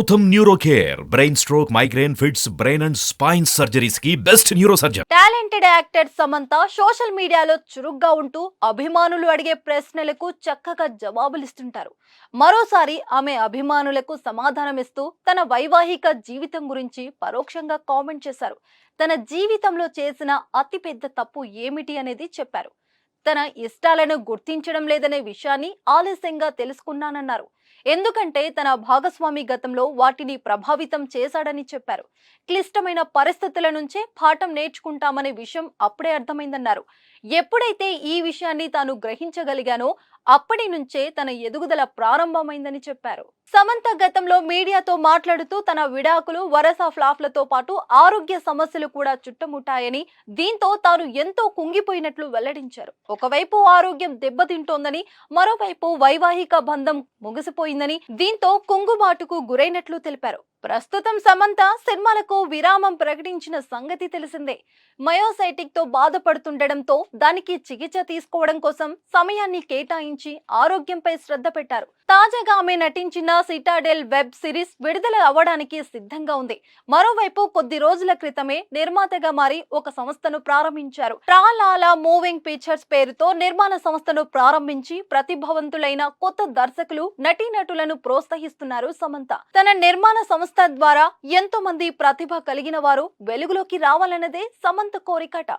Gautam neuro care brain stroke migraine fits brain and spine సర్జరీస్కి best neuro surgeon talented actor Samantha social మీడియాలో చురుగ్గా ఉంటూ అభిమానులు అడిగే ప్రశ్నలకు చక్కగా జవాబులు ఇస్తుంటారు మరోసారి ఆమె అభిమానులకు సమాధానమిస్తూ తన వైవాహిక జీవితం గురించి పరోక్షంగా కామెంట్ చేశారు. తన జీవితంలో చేసిన అతిపెద్ద తప్పు ఏమిటి అనేది చెప్పారు. తన ఇష్టాలను గుర్తించడం లేదనే విషయాన్ని ఆలస్యంగా తెలుసుకున్నానన్నారు. ఎందుకంటే తన భాగస్వామి గతంలో వాటిని ప్రభావితం చేశాడని చెప్పారు. క్లిష్టమైన పరిస్థితుల నుంచే పాఠం నేర్చుకుంటామనే విషయం అప్పుడే అర్థమైందన్నారు. ఎప్పుడైతే ఈ విషయాన్ని తాను గ్రహించగలిగానో అప్పటి నుంచే తన ఎదుగుదల ప్రారంభమైందని చెప్పారు. సమంత గతంలో మీడియాతో మాట్లాడుతూ తన విడాకులు వరస ఫ్లాఫ్లతో పాటు ఆరోగ్య సమస్యలు కూడా చుట్టముట్టాయని దీంతో తాను ఎంతో కుంగిపోయినట్లు వెల్లడించారు. ఒకవైపు ఆరోగ్యం దెబ్బతింటోందని మరోవైపు వైవాహిక బంధం ముగిసిపోయిందని దీంతో కుంగుబాటుకు గురైనట్లు తెలిపారు. ప్రస్తుతం సమంత సినిమాలకు విరామం ప్రకటించిన సంగతి తెలిసిందే. మయోసైటిక్తో బాధపడుతుండటంతో దానికి చికిత్స తీసుకోవడం కోసం సమయాన్ని కేటాయించి ఆరోగ్యంపై శ్రద్ధ పెట్టారు. తాజాగా ఆమె నటించిన సిటాడెల్ వెబ్ సిరీస్ విడుదల అవ్వడానికి సిద్ధంగా ఉంది. మరోవైపు కొద్ది రోజుల క్రితమే నిర్మాతగా మారి ఒక సంస్థను ప్రారంభించారు. ట్రాలాలా మూవింగ్ పిక్చర్స్ పేరుతో నిర్మాణ సంస్థను ప్రారంభించి ప్రతిభావంతులైన కొత్త దర్శకులు నటీనటులను ప్రోత్సహిస్తున్నారు సమంత. తన నిర్మాణ సంస్థ ద్వారా ఎంతో మంది ప్రతిభ కలిగిన వారు వెలుగులోకి రావాలన్నదే సమంత కోరికట.